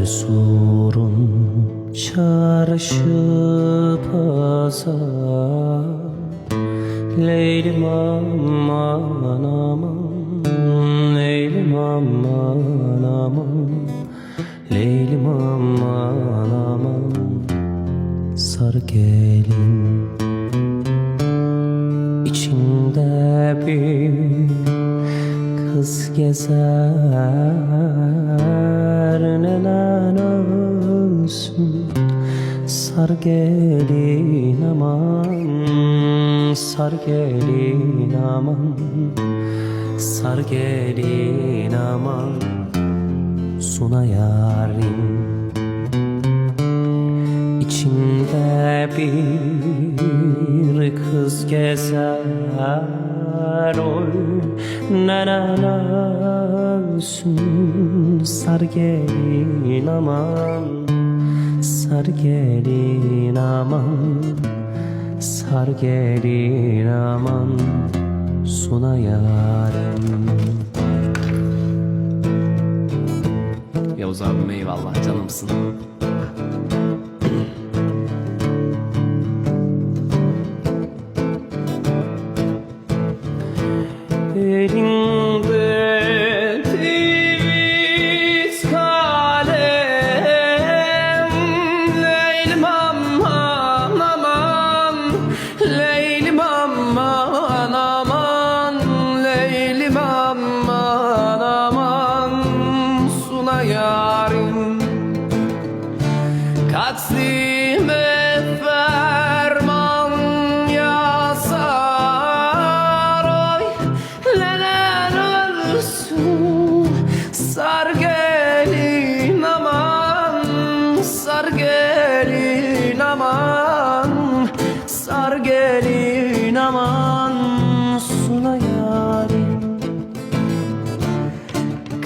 Erzurum çarşı pazar. Leylim aman aman Leylim aman aman. Leylim aman aman Sarı gelin. İçinde bir kız gezer. Neler olsun Sar gelin aman Sar gelin aman. Sar gelin aman Suna yarim. İçimde bir kız gezer Oy neler olsun Sar gelin aman Sar gelin aman Sar gelin aman Suna yarim Yavuz abim eyvallah canımsın Elinde temiz kalem. Leylim aman aman. Leylim aman aman. Leylim aman aman. Suna yarim Katlime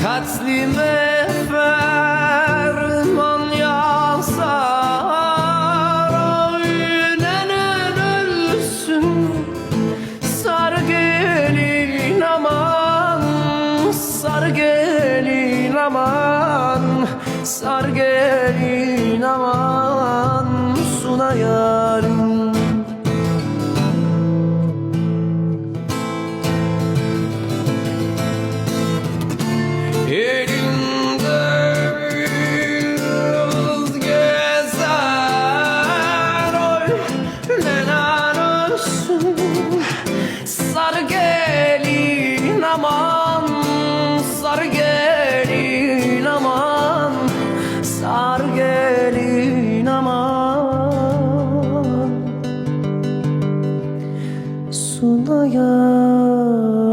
Katlime ferman yazar Oynanan ölsün Sar gelin aman Sar gelin aman Sar gelin aman Suna tutuluyor